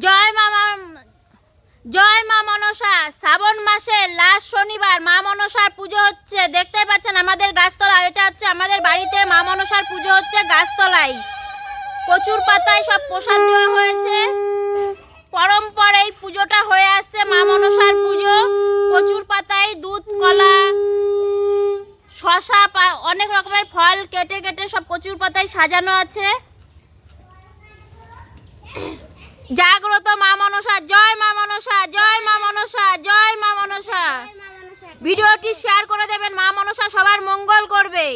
জয় মামা জয় মা মনসা। শ্রাবণ মাসে লাস্ট শনিবার মা মনসার পুজো হচ্ছে দেখতে পাচ্ছেন আমাদের গাছতলা এটা হচ্ছে আমাদের বাড়িতে মা মনসার পুজো হচ্ছে গাছতলায়। কচুর পাতায় সব প্রসাদ দেওয়া হয়েছে। পরম্পর এই পুজোটা হয়ে আসছে মা মনসার পুজো। কচুর পাতায় দুধ, কলা, শশা অনেক রকমের ফল কেটে কেটে সব কচুর পাতায় সাজানো আছে। জাগ্রত মা মনসা জয় মা মনসা জয় মা মনসা জয় মা মনসা। ভিডিওটি শেয়ার করে দেবেন মা মনসা সবার মঙ্গল করবে।